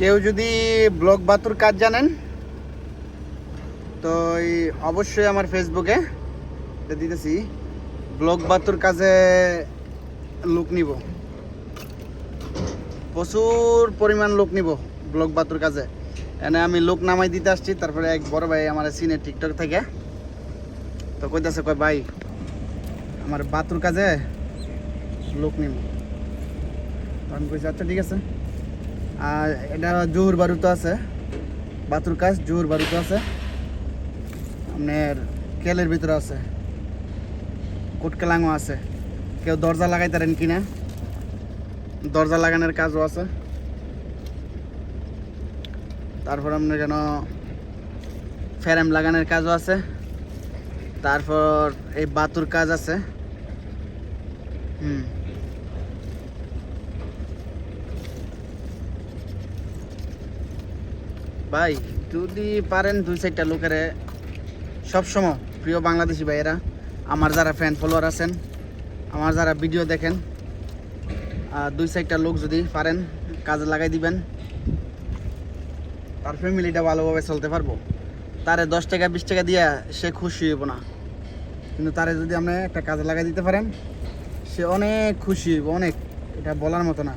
কেউ যদি ব্লগ বাতুর কাজ জানেন, তো অবশ্যই আমার ফেসবুকে দিতেছি, ব্লগ বাতুর কাজে লোক নিব। প্রচুর পরিমাণ লোক নিব ব্লগ বাতুর কাজে। এনে আমি লোক নামাই দিতে আসছি, তারপরে এক বড় ভাই আমার সিনে টিকটক থেকে, তো কইতাছে কয় ভাই, আমার বাতুর কাজে লোক নিব। আমি কইছি আচ্ছা ঠিক আছে। আর এটা জোহর বারুতো আছে। বাতুর কাজ, জোহর বারুতো আছে। আপনার কেলের ভিতরে আছে। কোটকেলাঙও আছে। কেউ দরজা লাগাইতারেন কিনা। দরজা লাগানোর কাজও আছে। তারপর আপনার কেন ফ্যারেম লাগানোর কাজও আছে। তারপর এই বাতুর কাজ আছে। হুম। ভাই, যদি পারেন দুই চারটা লোকের সবসময় প্রিয় বাংলাদেশি ভাইয়েরা, আমার যারা ফ্যান ফলোয়ার আছেন, আমার যারা ভিডিও দেখেন দুই চারটা লোক যদি পারেন, কাজে লাগাই দিবেন, তার ফ্যামিলিটা ভালোভাবে চলতে পারব। তারে দশ টাকা, বিশ টাকা দিয়ে সে খুশি হইব না। কিন্তু তারে যদি আপনি একটা কাজে লাগাই দিতে পারেন, সে অনেক খুশি হইব, অনেক। এটা বলার মতো না।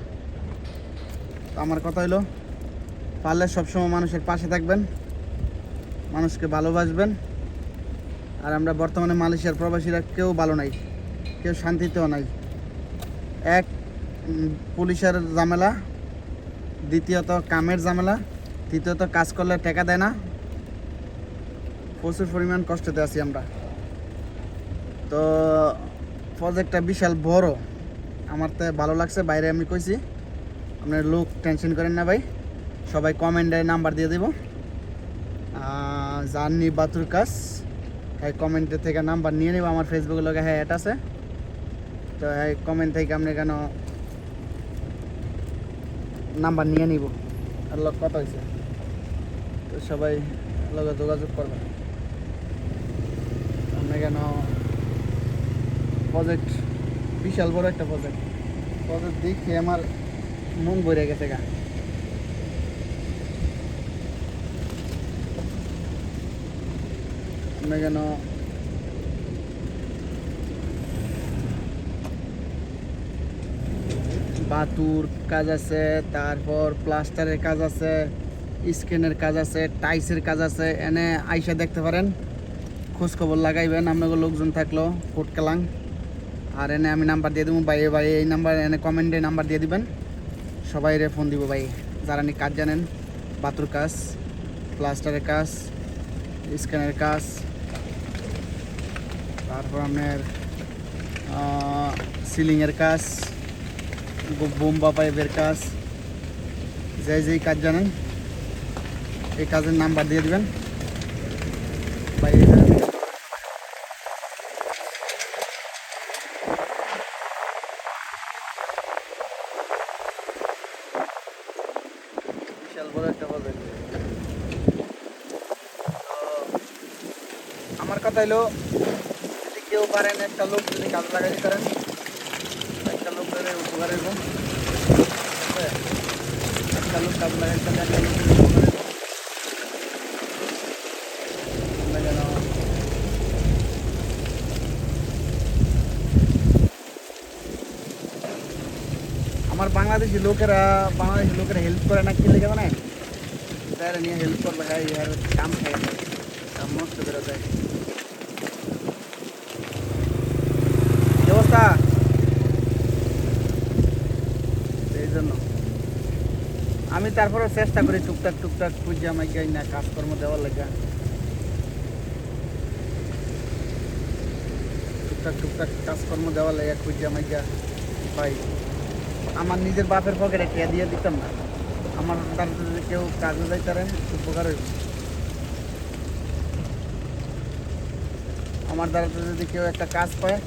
আমার কথা হইল পারলে সবসময় মানুষের পাশে থাকবেন, মানুষকে ভালোবাসবেন। আর আমরা বর্তমানে মালয়েশিয়ার প্রবাসীরা কেউ ভালো নাই, কেউ শান্তিতেও নাই। এক পুলিশের ঝামেলা। দ্বিতীয়ত, কামের ঝামেলা। তৃতীয়ত, কাজ করলে টাকা দেয় না। প্রচুর পরিমাণ কষ্টতে আছি আমরা। তো প্রজেক্টটা বিশাল বড়। আমার তো ভালো লাগছে, বাইরে আমি কইছি। আপনার লোক টেনশন করেন না ভাই। সবাই কমেন্টে নাম্বার দিয়ে দেব। জার্নি বাতুর কাজ হ্যাঁ কমেন্টে থেকে নাম্বার নিয়ে নেব। আমার ফেসবুকের লগে হ্যাঁ এটা আছে। তো হ্যাঁ কমেন্ট থেকে আপনি কেন নাম্বার নিয়ে নিব? আর লোক কত হয়েছে? তো সবাই লগে যোগাযোগ করবেন। আপনি কেন প্রজেক্ট বিশাল বড় একটা প্রজেক্ট প্রজেক্ট দেখে আমার মন ভরে গেছে গা। যেন বাতুর কাজ আছে, তারপর প্লাস্টারের কাজ আছে স্ক্যানের কাজ আছে, টাইসের কাজ আছে। এনে আইসা দেখতে পারেন খোঁজ খবর লাগাইবেন, আপনাদের লোকজন থাকল কোটকালাং আর এনে আমি নাম্বার দিয়ে দেবো, ভাই ভাই, এই নাম্বার, এনে কমেন্টে নাম্বার দিয়ে দিবেন। সবাই রে ফোন দিব, ভাই। যারা নি কাজ জানেন, বাতুর কাজ, প্লাস্টারের কাজ স্ক্যানের কাজ। তারপর আপনার সিলিংয়ের কাজ বোম্বা পাইপের কাজ। যে যেই কাজ জানেন, এই কাজের নাম্বার দিয়ে দিবেন। আমার কথা হলো কেউ পারেন একটা লোক যদি কাজ লাগাই পারেন একটা লোক ধরে উপকার হইব ঠিক আছে? একটা লোক কাজ লাগাই পারলে একটা লোক উপকার হইব আমরা যেন আমার বাংলাদেশি লোকেরা বাংলাদেশি লোকেরা হেল্প করে না কি লেগে মানে স্যার নিয়ে হেল্প করবে হ্যাঁ ইয়ার কাম খাই কাম নষ্ট করে দেয় কি অবস্থা এই জন্য আমি তারপরে চেষ্টা করি টুকটাক টুকটাক খুঁজে আমাকে না কাজকর্ম দেওয়ার লেগা। টুকটাক টুকটাক কাজকর্ম দেওয়ার লেগা খুঁজে আমাকে পাই। আমার নিজের বাপের পকেটে কে দিয়ে দিতাম না। আমার তার যদি কেউ কাজে যাইতারেন উপকার হইব। আমার দ্বারা যদি কেউ একটা কাজ পায়,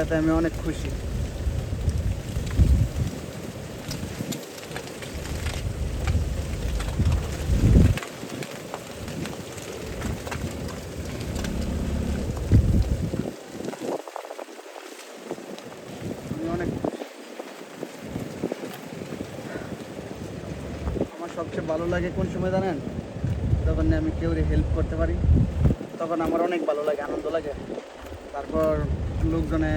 এতে আমি অনেক খুশি। সবচেয়ে ভালো লাগে কোন সময় জানেন? যখন আমি কেউ হেল্প করতে পারি। তখন আমার অনেক ভালো লাগে, আনন্দ লাগে। তারপর লোকজনে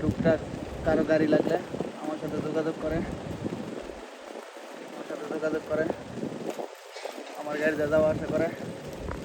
টুকটাক কারও গাড়ি লাগলে আমার সাথে যোগাযোগ করে। আমার সাথে যোগাযোগ করে। আমার গাড়িতে যাওয়া আসা করে।